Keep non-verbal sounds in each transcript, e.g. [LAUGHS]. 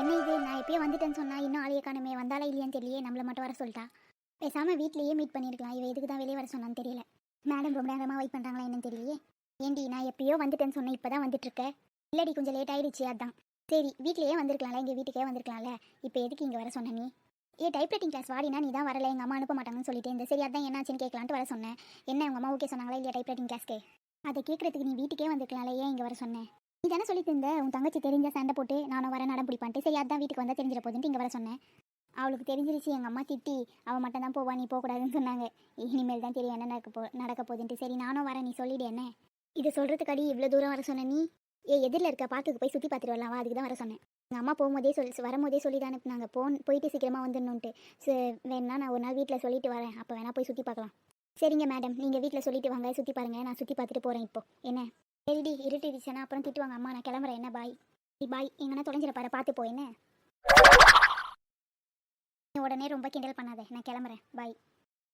என்ன இது? நான் எப்பயோ வந்துட்டேன்னு சொன்னா இன்னும் ஆளைய காணுமே வந்தாலா இல்லையான்னு தெரியலையே நம்மள மட்டும் வர சொல்லிட்டா. பேசாமல் வீட்லேயே மீட் பண்ணிருக்கலாம். இவ எதுக்கு தான் வெளியே வர சொன்னான்னு தெரியல. மேடம் ரொம்ப நேரமாக வெயிட் பண்ணுறாங்களா என்னன்னு தெரியலையே. ஏண்டி நான் எப்பயோ வந்துட்டேன்னு சொன்னேன் இப்போ தான் வந்துட்டுருக்கேன் இல்லடி கொஞ்சம் லேட் ஆயிடுச்சு அதான். சரி வீட்லேயே வந்திருக்கலாம்ல எங்கள் வீட்டுக்கே வந்திருக்கலாம்ல. இப்போ எதுக்கு இங்கே வர சொன்ன நீ? ஏ டைப்ரைட்டிங் கிளாஸ் வாடினா நீ தான் வரல எங்கள் அம்மா அனுப்ப மாட்டாங்கன்னு சொல்லிட்டு. இந்த சரி அதான் என்னாச்சுன்னு கேட்கலான்ட்டு வர சொன்னேன். என்ன உங்கள் அம்மா ஓகே சொன்னாங்களா இல்லையா டைப்ரைட்டிங் கிளாஸ்க்கு அதை கேட்கறதுக்கு நீ வீட்டுக்கே வந்திருக்கலாம்ல ஏன் இங்கே வர சொன்னேன் நீ தானே சொல்லிட்டு இருந்த? உன் தங்கச்சி தெரிஞ்ச சண்டை போட்டு நானும் வர நடம் பிடிப்பான்ட்டு. சரி அதான் வீட்டுக்கு வந்தால் தெரிஞ்சிட போதுன்ட்டு இங்கே வர சொன்னேன். அவளுக்கு தெரிஞ்சிருச்சு எங்கள் அம்மா திட்டி அவள் மட்டும் தான் போவா நீ போகக்கூடாதுன்னு சொன்னாங்க. இனிமேல் தான் தெரியும் என்ன நடக்க போ நடக்க போகுதுன்ட்டு. சரி நானும் வரேன் நீ சொல்லிடு என்ன? இதை சொல்கிறதுக்காடி இவ்வளோ தூரம் வர சொன்ன நீ? ஏ எதிரில் இருக்க பார்க்குக்கு போய் சுற்றி பார்த்துட்டு வரலாம்? வா அதுக்கு தான் வர சொன்னேன். எங்கள் அம்மா போகும்போதே சொல்லி வரும்போதே சொல்லி தான் அனுப்புனாங்க. போன் போயிட்டு சீக்கிரமாக வந்துடணுன்ட்டு. சரி வேணா நான் ஒரு நாள் வீட்டில் சொல்லிட்டு வரேன். அப்போ வேணா போய் சுற்றி பார்க்கலாம் சரிங்க மேடம். நீங்கள் வீட்டில் சொல்லிட்டு வாங்க சுற்றி பாருங்கள் நான் சுற்றி பார்த்துட்டு போகிறேன் இப்போ. என்ன? சரிடி இருட்டிடுச்சுன்னா அப்புறம் திட்டுவாங்க அம்மா நான் கிளம்புறேன். என்ன பாய்? பாய் எங்கன்னா தொலைஞ்சிட பாரு பார்த்து போ என்ன? நீ உடனே ரொம்ப கிண்டல் பண்ணாத நான் கிளம்புறேன். பாய்.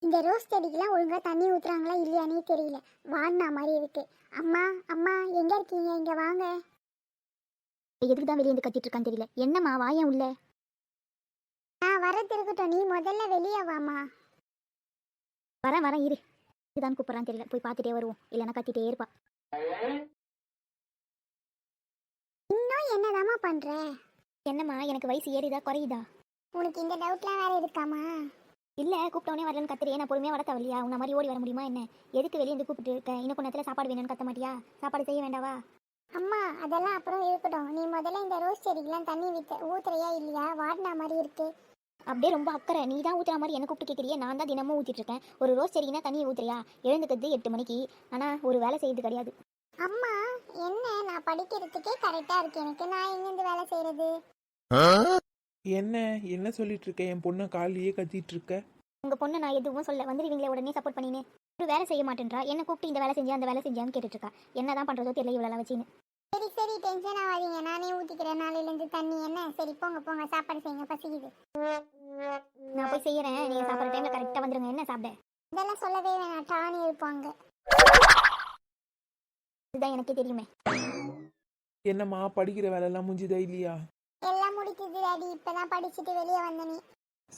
இந்த ரோஸ் செடிக்கெல்லாம் ஒழுங்கா தண்ணி ஊத்துறாங்களா இல்லையானே தெரியல. வாடினா மாதிரி இருக்கு. அம்மா அம்மா எங்க இருக்கீங்க? இங்க வாங்க. எதுக்கு தான் வெளியே வந்து கத்திட்டு இருக்கான்னு தெரியல. என்னம்மா வாயன் உள்ள? நான் வரது இருக்கட்டும். நீ முதல்ல வெளியே வாமா வரேன் வரேன் இரு. இதுதான் கூப்பிட்றான்னு தெரியல. போய் பார்த்துட்டே வருவோம். இல்லைன்னா கத்திட்டே இருப்பா. இன்னும் என்னதாம்மா பண்ற? என்னம்மா எனக்கு வயசு ஏறிதா குறையுதா? உனக்கு இந்த டவுட்லாம் வேற இருக்காமா இல்லை கூப்பிட்டவனே வரலன்னு கத்துறியே நான் பொறுமையாக வளர்த்த உன்ன மாதிரி ஓடி வர முடியுமா என்ன? எதுக்கு வெளியே வந்து கூப்பிட்டு இருக்க? இன்னும் கொஞ்ச நேரத்தில் சாப்பாடு வேணும்னு கத்த மாட்டியா? சாப்பாடு செய்ய வேண்டாவா? அம்மா அதெல்லாம் அப்புறம் இருக்கட்டும். நீ முதல்ல இந்த ரோஸ் செடிக்கெல்லாம் தண்ணி வித்த ஊத்துறையா இல்லையா? வாடினா மாதிரி இருக்கு. அப்படியே ரொம்ப அக்கறை. நீ தான் ஊத்துற மாதிரி என்ன கூப்பிட்டு கேட்குறியே நான் தான் தினமும் ஊற்றிட்டு இருக்கேன் ஒரு ரோஸ் செடினா தண்ணியை ஊத்துறியா? எழுந்துக்கிறது எட்டு மணிக்கு. ஆனால் ஒரு வேலை செய்யறது கிடையாது. அம்மா என்ன? நான் படிக்கிறதுக்கே கரெக்டா இருக்கு. எனக்கு நான் எங்கேருந்து வேலை செய்யறது? என்ன? என்ன சொல்லிட்டு இருக்க என் பொண்ணை காலையே கத்திட்டு இருக்க உங்கள் பொண்ணை நான் எதுவும் சொல்ல வந்துடுவீங்களே உடனே சப்போர்ட் பண்ணினே ஒரு வேலை செய்ய மாட்டேன்றா? என்ன கூப்பிட்டு இந்த வேலை செஞ்சா அந்த வேலை செஞ்சான்னு கேட்டுட்டு இருக்கா என்ன தான் பண்ணுறதோ தெரியல இவ்வளோ வச்சுன்னு. சரி சரி டென்ஷன் ஆகாதீங்க. நானே ஊத்திக்கிறேன். நாளையில இருந்து தண்ணி என்ன சரி போங்க போங்க. சாப்பாடு செய்யுங்க. பசிக்குது. நான் போய் செய்யறேன். நீங்கள் சாப்பிட்ற டைமில் கரெக்டாக வந்துருங்க. என்ன சாப்பிட? இதெல்லாம் சொல்லவே வேணாம். டானி இருப்பாங்க. இதுதான் எனக்கே தெரியுமே. என்னம்மா படிக்கிற வேலையெல்லாம் முடிஞ்சுதா இல்லையா? எல்லாம் முடிச்சது டாடி. இப்பதான் படிச்சுட்டு வெளியே வந்த நீ.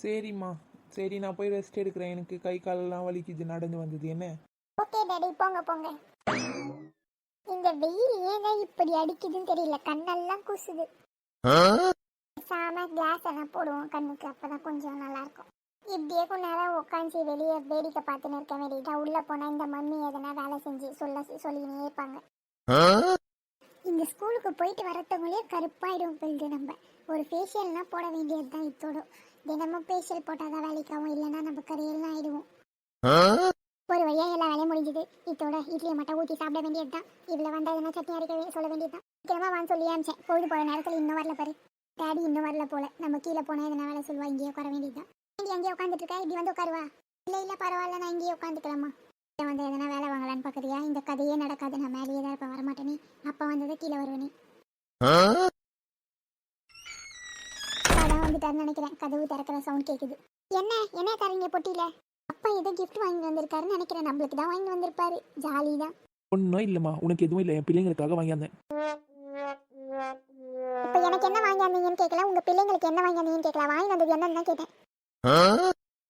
சரிம்மா. சரி நான் போய் ரெஸ்ட் எடுக்கிறேன். எனக்கு கை காலெல்லாம் வலிக்குது. நடந்து வந்தது. என்ன? Okay daddy. போங்க போங்க. இந்த வெயில் ஏங்க இப்படி அடிக்குதுன்னு தெரியல. கண்ணெல்லாம் கூசுது. சாம கிளாஸ் எல்லாம் போடுவோம் கண்ணுக்கு அப்பதான் கொஞ்சம் நல்லா இருக்கும் இப்படியே கொஞ்ச நேரம் உட்காந்து வெளியே வேடிக்கை பார்த்துன்னு இருக்க வேண்டியதா உள்ள போனா இந்த மம்மி எதனா வேலை செஞ்சு சொல்ல சொல்லினே இருப்பாங்க. இந்த ஸ்கூலுக்கு போயிட்டு வரத்தவங்களே கருப்பாயிடும் போயிடுது நம்ம. ஒரு ஃபேஷியல்னா போட வேண்டியது தான் தினமும் ஃபேஷியல் போட்டாதான் வேலைக்காகும் இல்லைன்னா நம்ம கரையெல்லாம் ஆயிடுவோம். ஒரு வழியா எல்லா வேலையும் முடிஞ்சது. இதோட இட்லியை மட்டும் ஊற்றி சாப்பிட வேண்டியது தான் இதில் வந்தா எதனா சட்னி அரைக்க சொல்ல வேண்டியது தான் சீக்கிரமா வான்னு சொல்லி அமிச்சேன் பொழுது போகிற நேரத்தில் இன்னும் வரல பாரு. டேடி இன்னும் வரல போல. நம்ம கீழே போனால் எதனா வேலை சொல்லுவா இங்கேயே உட்கார வேண்டியது தான் இங்கே அங்கேயே உட்காந்துட்டு இருக்கா இப்படி வந்து உட்காருவா? இல்லை இல்லை பரவாயில்ல நான் இங்கேயே உட்காந்துக்கலாமா இங்க வந்து எதனா வேலை வாங்கலான்னு பார்க்குறியா இந்த கதையே நடக்காது. நான் மேலேயே தான் இருப்பேன் வரமாட்டேனே. அப்போ வந்ததை கீழே வருவேனே. அதான் வந்துட்டாருன்னு நினைக்கிறேன். கதவு திறக்கிற சவுண்ட் கேட்குது என்ன? என்ன தரீங்க பொட்டியில? அப்பா ஏதோ gift வாங்கி வந்திருக்காருன்னு நினைக்கிறேன். நம்மளுக்கு தான் வாங்கி வந்திருப்பாரு. ஜாலி தான். ஒன்றும் இல்லைம்மா. உனக்கு எதுவும் இல்லை. என் பிள்ளைங்களுக்காக வாங்கியிருந்தேன் இப்போ எனக்கு என்ன வாங்கி வந்தீங்கன்னு கேட்கல உங்க பிள்ளைங்களுக்கு என்ன வாங்கி வந்தீங்கன்னு கேட்கல வாங்கி வந்தது என்னன்னு தான் கேட்டேன்.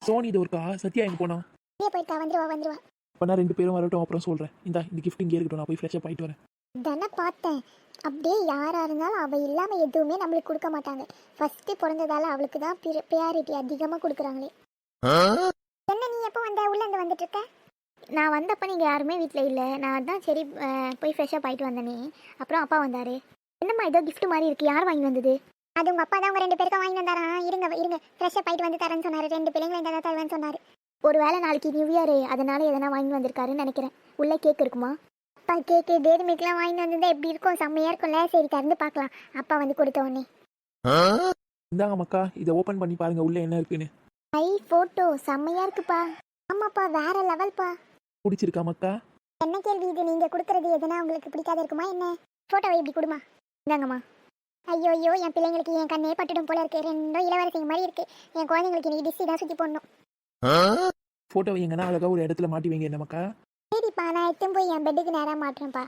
சோனி இது ஒருக்கா சத்யா எங்க போனா? வெளியே போயிருக்கா. வந்துருவா வந்துருவா. இப்போ நான் ரெண்டு பேரும் வரட்டும். அப்புறம் சொல்கிறேன் இந்த இந்த gift இங்கே இருக்கட்டும். நான் போய் ஃப்ரெஷ்ஷாக போயிட்டு வரேன். தானே பார்த்தேன். அப்படியே யாரா இருந்தாலும் அவ இல்லாம எதுவுமே நம்மளுக்கு கொடுக்க மாட்டாங்க. ஃபர்ஸ்ட் பிறந்ததால அவளுக்கு தான் ப்ரியாரிட்டி அதிகமா கொடுக்குறாங்களே. என்ன நீ எப்போ வந்த? உள்ள இருந்து வந்துட்டு இருக்க நான் வந்தப்ப நீங்கள் யாருமே வீட்டில் இல்லை. நான் தான் சரி போய் ஃப்ரெஷ்ஷாக போயிட்டு வந்தேனே. அப்புறம் அப்பா வந்தார். என்னம்மா ஏதோ gift மாதிரி இருக்குது யார் வாங்கி வந்தது? அது உங்க அப்பா தான். உங்க ரெண்டு பேருக்கும் வாங்கி வந்தாரா? இருங்க இருங்க. ஃப்ரெஷ்ஷாக போயிட்டு வந்து தரேன்னு சொன்னாரு. ரெண்டு பிள்ளைங்களை இந்த தருவேன்னு சொன்னாரு. ஒரு வேளை நாளைக்கு நியூ இயர் அதனால எதனா வாங்கி வந்திருக்காருன்னு நினைக்கிறேன். உள்ளே கேக் இருக்குமா? அப்பா கேக்கு டேரி மில்க்லாம் வாங்கி வந்திருந்தா எப்படி இருக்கும்? செம்மையா இருக்கும்ல. சரி திறந்து பார்க்கலாம். அப்பா வந்து கொடுத்த உடனே. இந்தாங்க மக்கா இதை ஓப்பன் பண்ணி பாருங்க. உள்ள என்ன இருக்குன்னு. ஐ போட்டோ. செம்மையா இருக்குப்பா. ஆமாப்பா வேற லெவல்ப்பா. பிடிச்சிருக்கா மக்கா என்ன கேள்வி இது? நீங்க கொடுக்கறது எதுனா உங்களுக்கு பிடிக்காத இருக்குமா என்ன? போட்டோவை இப்படி கொடுமா. இந்தாங்கம்மா. ஐயோ ஐயோ என் பிள்ளைங்களுக்கு என் கண்ணே பட்டுடும் போல இருக்கு. ரெண்டும் இளவரசிங்க மாதிரி இருக்கு. என் குழந்தைங்களுக்கு நீ டிஸ்டி தான் சுத்தி போடணும். ஃபோட்டோவை எங்கன்னா அழகா ஒரு இடத்துல மாட்டி வைங்க என்ன மக்கா சரிப்பா நான் எடுத்துன்னு போய் என் பெட்டுக்கு நேரா மாட்டுறேன்ப்பா.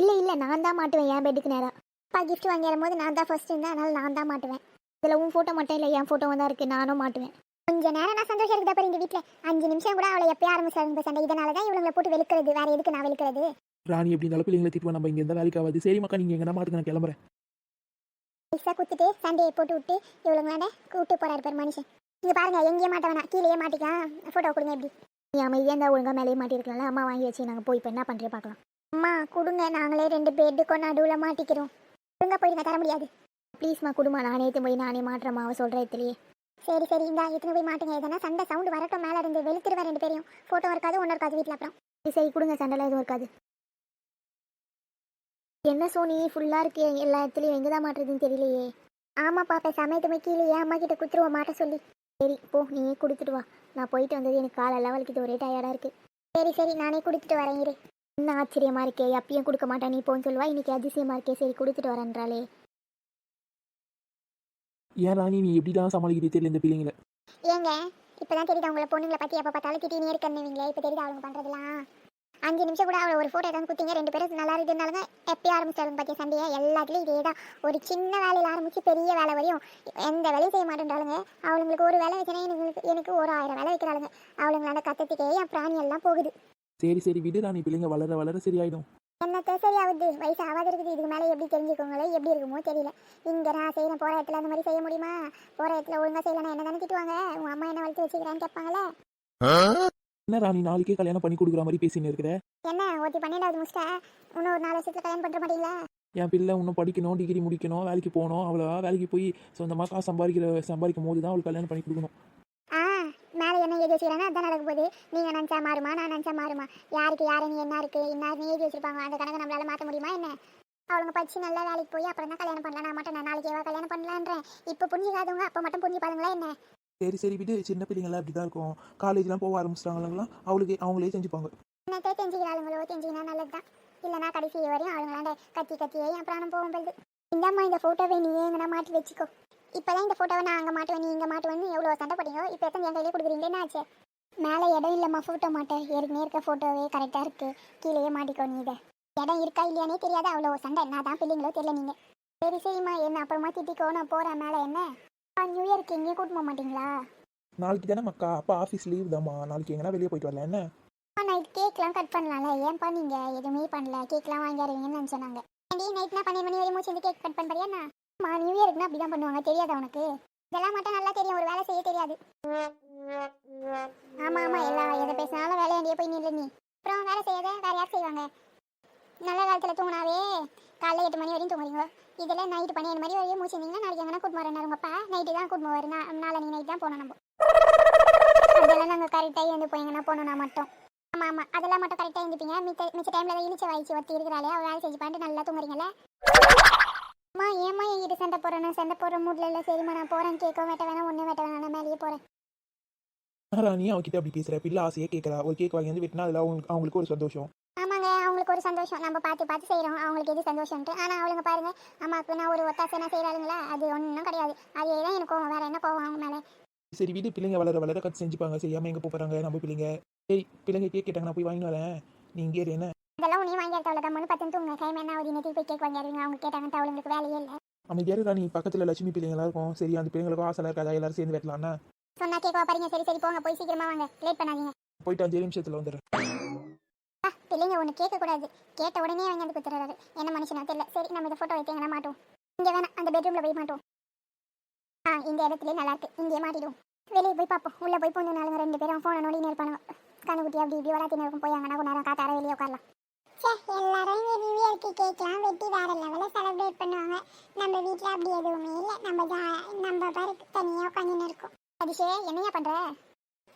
இல்லை இல்லை நான் தான் மாட்டுவேன் என் பெட்டுக்கு நேராக அப்பா gift வாங்கி வரும்போது நான் தான் ஃபர்ஸ்ட் இருந்தேன் அதனால நான் தான் மாட்டுவேன். இதில் உன் ஃபோட்டோ மட்டும் இல்லை என் ஃபோட்டோ தான் இருக்குது நானும் மாட்டுவேன். கொஞ்ச நேரம் நான் சந்தோஷம் இருக்குதா பாரு இந்த வீட்டில் அஞ்சு நிமிஷம் கூட அவளை எப்பயும் ஆரம்பிச்சாங்க சண்டை. இதனால தான் இவங்களை போட்டு வெளுக்கிறது. வேற எதுக்கு நான் வெளுக்கிறது? ராணி எப்படி இருந்தாலும் பிள்ளைங்களை திட்டுவா? நம்ம இங்கே இருந்தால் வேலைக்கு ஆகாது. சரி மக்கா நீங்கள் எங்கன்னா மாட்டுக்கு நான் கிளம்புறேன். பைசா குத்துட்டு சண்டையை போட்டு விட்டு இவளுங்களாண்ட கூட்டு போறாரு பேர் மனுஷன். இங்க பாருங்க எங்கேயே மாட்ட வேணாம் கீழேயே மாட்டிக்கலாம். ஃபோட்டோ கொடுங்க எப்படி நீ அமைதியாக இருந்தால் ஒழுங்காக மேலேயே மாட்டிருக்கலாம்ல? அம்மா வாங்கி வச்சு நாங்கள் போய் இப்போ என்ன பண்ணுறே பார்க்கலாம். அம்மா கொடுங்க. நாங்களே ரெண்டு பேருக்கும் நடுவில் மாட்டிக்கிறோம். ஒழுங்கா போயிடுங்க தர முடியாது. ப்ளீஸ்மா குடுமா. நானே போய் நானே மாட்டுறேம்மா. அவ சொல்கிற இடத்துலையே சரி சரி இந்த எத்தனை போய் மாட்டுங்க. எதனா சண்டை சவுண்ட் வரட்டும் மேலே இருந்து வெளுத்துருவேன் ரெண்டு பேரையும். ஃபோட்டோ இருக்காது ஒன்றும் இருக்காது வீட்டில் அப்புறம். சரி சரி கொடுங்க சண்டைலாம் எதுவும் இருக்காது. என்ன சோனி ஃபுல்லாக இருக்கு எல்லா இடத்துலையும் எங்கே தான் மாட்டுறதுன்னு தெரியலையே. ஆமாப்பா இப்போ சமயத்து போய் கீழே அம்மா கிட்ட குத்துருவோம் மாட்ட சொல்லி. சரி போ நீயே கொடுத்துட்டு வா. நான் போயிட்டு வந்தது எனக்கு காலெல்லாம் வலிக்குது ஒரே டயர்டாக இருக்குது சரி சரி நானே கொடுத்துட்டு வரேன் இரு. என்ன ஆச்சரியமா இருக்கே அப்பயும் கொடுக்க மாட்டேன் நீ போன்னு சொல்லுவா. இன்னைக்கு அதிசயமா இருக்கே சரி கொடுத்துட்டு வரேன்றாளே. ஏன் ராணி நீ எப்படி தான் சமாளிக்கிறே தெரியல இந்த பிள்ளைங்களை ஏங்க இப்பதான் தெரியுது உங்களை பொண்ணுங்களை பத்தி. எப்ப பார்த்தாலும் திட்டினே இருக்கணுவீங்களே இப்ப தெரியுது அவங்க பண்றதெல்லாம்? அஞ்சு நிமிஷம் கூட அவளை ஒரு ஃபோட்டோ எடுத்து குத்திங்க ரெண்டு பேரும் நல்லா இருக்குதுனாலுங்க எப்பயும் ஆரம்பிச்சாலும் பார்த்தியா சண்டையை? எல்லாத்துலேயும் இதே தான். ஒரு சின்ன வேலையில் ஆரம்பிச்சு பெரிய வேலை வரையும் எந்த வேலையும் செய்ய மாட்டேன்றாளுங்க. அவளுங்களுக்கு ஒரு வேலை வச்சுனா எனக்கு எனக்கு ஒரு ஆயிரம் வேலை வைக்கிறாளுங்க. அவளுங்களால கத்தத்துக்கே என் பிராணி எல்லாம் போகுது. சரி சரி விடு ராணி பிள்ளைங்க வளர வளர சரியாயிடும். என்னத்த சரி ஆகுது வயசு ஆகாது இருக்குது. இதுக்கு மேலே எப்படி தெரிஞ்சுக்கோங்களே. எப்படி இருக்குமோ தெரியல. இங்கே நான் செய்யணும் போகிற இடத்துல அந்த மாதிரி செய்ய முடியுமா? போகிற இடத்துல ஒழுங்காக செய்யலாம் என்ன தானே திட்டுவாங்க? உங்கள் அம்மா என்ன வளர்த்து வச்சுக்கிறான்னு கேட்பாங்களே என்ன ராணி நாளைக்கே கல்யாணம் பண்ணி கொடுக்குற மாதிரி பேசின்னு இருக்கிற? என்ன? ஒருத்தி பன்னெண்டாவது முடிச்சிட்டா? இன்னும் ஒரு நாலு வருஷத்துல கல்யாணம் பண்ணுற மாட்டீங்களா? என் பிள்ளை இன்னும் படிக்கணும் டிகிரி முடிக்கணும் வேலைக்கு போகணும். அவ்வளோ வேலைக்கு போய் சொந்தமாக காசு சம்பாதிக்கிற சம்பாதிக்கும் போது தான் அவளுக்கு கல்யாணம் பண்ணி கொடுக்கணும். எழுதி வச்சுக்கிறாங்க அதான் நடக்க போகுது. நீங்கள் நினச்சா மாறுமா நான் நினச்சா மாறுமா? யாருக்கு யாருன்னு என்ன இருக்குது என்ன எழுதி வச்சிருப்பாங்க? அந்த கணக்கை நம்மளால மாற்ற முடியுமா என்ன? அவளுங்க படிச்சு நல்லா வேலைக்கு போய் அப்புறம் தான் கல்யாணம் பண்ணலாம். நான் மட்டும் நான் நாளைக்கு எவ்வளோ கல்யாணம் பண்ணலான்றேன். இப்போ புரிஞ்சுக்காதவங்க அப்போ மட்டும் புரிஞ்சுப்பாங்களா என்ன? சரி சரி விடு. சின்ன பிள்ளைங்களாம் அப்படி தான் இருக்கும் காலேஜ்லாம் போக ஆரம்பிச்சிட்டாங்களாம் அவளுக்கு அவங்களே செஞ்சுப்பாங்க. என்னத்தை தெரிஞ்சுக்கிறாளுங்களோ தெரிஞ்சுக்கினா நல்லது தான் இல்லைனா கடைசி வரையும் அவங்களாண்ட கத்தி கத்தியே என் பிராணம் போகும் போகுது இந்தாம்மா இந்த ஃபோட்டோவை நீ எங்கன்னா மாட்டி வச்சுக்கோ. இப்போதான் இந்த ஃபோட்டோவை நான் அங்கே மாட்டுவேன் நீ இங்கே மாட்டுவேன்னு எவ்வளோ சண்டை போட்டீங்க இப்போ எத்தனை என் கையிலே கொடுக்குறீங்க? என்ன ஆச்சு? மேலே இடம் இல்லைம்மா ஃபோட்டோ மாட்ட. ஏற்கனவே இருக்க ஃபோட்டோவே கரெக்டாக இருக்குது கீழேயே மாட்டிக்கோ நீ இதை. இடம் இருக்கா இல்லையானே தெரியாது அவ்வளோ சண்டை. நான் தான் பிள்ளைங்களோ தெரியல நீங்கள் சரி சரிம்மா என்ன அப்புறமா திட்டிக்கோ நான் போகிறேன் மேலே என்ன? நியூ இயர்க்கு எங்கேயும் கூட்டு போக மாட்டீங்களா? நாளைக்கு தானே மக்கா அப்பா ஆஃபீஸ் லீவ் தாம்மா. நாளைக்கு எங்கன்னா வெளியே போயிட்டு வரல என்ன? நைட் கேக்லாம் கட் பண்ணலாம்ல ஏன்பா நீங்க? எதுவுமே பண்ணல. கேக்லாம் வாங்கி அறிவீங்கன்னு சொன்னாங்க ஏண்டி நைட்னா பன்னெண்டு மணி வரையும் மூச்சு கேக் கட் பண்ணுறியா ஆமா நியூ இயருக்குனா அப்படி தான் பண்ணுவாங்க. தெரியாதா உனக்கு? இதெல்லாம் மட்டும் நல்லா தெரியும். ஒரு வேலை செய்ய தெரியாது. ஆமா ஆமா. எல்லா எதை பேசினாலும் வேலையாண்டியே போய் நில்லு நீ. அப்புறம் வேலை செய்யாத வேற யார் செய்வாங்க? நல்ல காலத்துல தூங்கினாவே காலைல எட்டு மணி வரையும் தூங்குறீங்க. இதில் நைட்டு பன்னெண்டு மணி வரையும் முடிச்சிருந்தீங்கன்னா நாளைக்கு எங்கன்னா கூட்டு வரேன் உங்கப்பா நைட்டு தான் கூட்டு வரும் நாளைக்கு நைட் தான் போகணும் நம்ம. அதெல்லாம் நாங்கள் கரெக்டாக இருந்து போய் எங்கன்னா போகணும்னா மட்டும். ஆமா ஆமா. அதெல்லாம் மட்டும் கரெக்டாக இருந்துப்பீங்க மிச்ச மிச்ச டைம்ல தான் இழிச்ச வாய்ச்சி ஒருத்தி இருக்கிறாளே அவள் வேலை செஞ்சு பண்ணிட்டு நல்லா தூங்குறீங்களே அம்மா ஏம்மா என்கிட்ட சண்டை போடுறேன் நான் சண்டை போடுற மூட்ல இல்லை. சரிம்மா நான் போறேன். கேட்க வெட்ட வேணாம் ஒன்றும் வெட்ட வேணாம் நான் மேலேயே போறேன். ராணி அவகிட்ட அப்படி பேசுற. பிள்ளை ஆசையே கேட்கறா. ஒரு கேக் வாங்கி வந்து வெட்டினா அதில் அவங்களுக்கு அவங்களுக்கு ஒரு சந்தோஷம். ஆமாங்க அவங்களுக்கு ஒரு சந்தோஷம். நம்ம பார்த்து பார்த்து செய்கிறோம் அவங்களுக்கு எது சந்தோஷம்ட்டு ஆனால் அவளுங்க பாருங்க அம்மாவுக்கு நான் ஒரு ஒத்தாசை நான் செய்கிறாளுங்களா அது ஒன்றும் கிடையாது. அதே தான் எனக்கு கோவம். வேற என்ன கோவம் அவங்க மேலே? சரி வீடு. பிள்ளைங்க வளர வளர கற்று செஞ்சுப்பாங்க. செய்யாமல் எங்கே போகிறாங்க நம்ம பிள்ளைங்க. சரி பிள்ளைங்க கேக் கேட்டாங்க. நான் போய் வாங்கி வரேன். நீ இங்கே என்ன? இதெல்லாம் நீ வாங்கி எடுத்த அவ்வளோ பத்து தூங்க டைம் என்ன ஒரு இன்னைக்கு போய் கேக் வாங்கி அறிவிங்க அவங்க கேட்டாங்கன்ட்டு அவளுங்களுக்கு வேலையே இல்லை. அமைதியாக ராணி பக்கத்தில் லட்சுமி பிள்ளைங்களாம் இருக்கும். சரி அந்த பிள்ளைங்களுக்கும் ஆசை இருக்காதா எல்லாரும் சேர்ந்து வெட்டலாம்னா. சொன்னா கேட்க பாருங்க. சரி சரி போங்க. போய் சீக்கிரமா வாங்க. லேட் பண்ணாதீங்க. போயிட்டு அஞ்சு நிமிஷத்தில் வந்துடுறேன். பிள்ளைங்க ஒன்று கேட்கக்கூடாது கேட்ட உடனே வாங்கி வந்து குத்துறாரு. என்ன மனுஷனா தெரியல. சரி நம்ம இந்த ஃபோட்டோ வைத்து எங்கன்னா மாட்டோம் இங்கே வேணாம் அந்த பெட்ரூமில் போய் மாட்டோம் ஆ இந்த இடத்துல நல்லா இருக்கு. இங்கே மாட்டிடுவோம். வெளியே போய் பார்ப்போம். உள்ளே போய் பூந்து நாளுங்க ரெண்டு பேரும். ஃபோனை நோடி இருப்பானுங்க கண்ணுக்குட்டி அப்படி இப்படி வளர்த்தின்னு இருக்கும். போய் கொஞ்ச நேரம் காத்தார வெளியே உட்காரலாம். எல்லாரும் இங்கே நியூ இயர்க்கு கேக்லாம் வெட்டி வேற லெவலில் செலிப்ரேட் பண்ணுவாங்க. நம்ம வீட்டில் அப்படி எதுவுமே இல்லை. நம்ம நம்ம பேருக்கு தனியாக உட்காந்துன்னு இருக்கோம். அதிஷே என்னையா பண்ணுற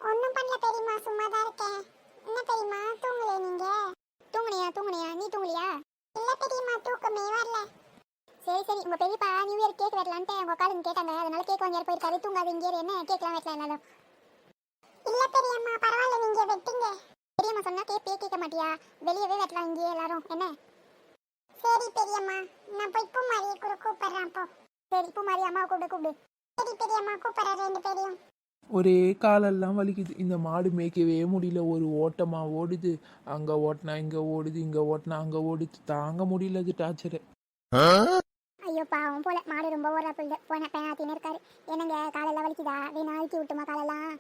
ஒன்றும் பண்ணல பெரியம்மா சும்மா தான் இருக்கேன். என்ன பெரியம்மா தூங்கலையா நீங்க? தூங்குனியா தூங்குனியா? நீ தூங்கலையா? இல்ல பெரியம்மா தூக்கமே வரல. சரி சரி. உங்க பெரியப்பா நியூ இயர் கேக் வெட்டலான்ட்டு உங்க காலுங்க கேட்டாங்க. அதனால கேக் வாங்கி போயிருக்காரு. தூங்காது இங்கே என்ன? கேக்லாம் வெட்டலாம் எல்லாரும். இல்ல பெரியம்மா பரவாயில்ல நீங்க வெட்டுங்க. பெரியம்மா சொன்னா கேப்பே கேட்க மாட்டியா? வெளியவே வெட்டலாம் இங்கே எல்லாரும். என்ன? சரி பெரியம்மா. நான் போய் பூமாரியை கூட கூப்பிடுறேன் அப்போ சரி பூமாரி அம்மா கூப்பிடு கூப்பிடு. சரி பெரியம்மா கூப்பிடுறேன் ரெண்டு பேரையும். ஒரே காலெல்லாம் வலிக்குது. இந்த மாடு மேய்க்கவே முடியல. ஒரு ஓட்டமா ஓடுது. அங்க ஓட்டினா இங்க ஓடுது. இங்க ஓட்டினா அங்க ஓடுது. தாங்க முடியல அது டார்ச்சரு. பாவம் போல. மாடு ரொம்ப ஓடுறாப்புல போன பேனாத்தின்னு இருக்காரு. என்னங்க காலையில வலிக்குதா? வேணா அழுத்தி விட்டுமா காலெல்லாம்?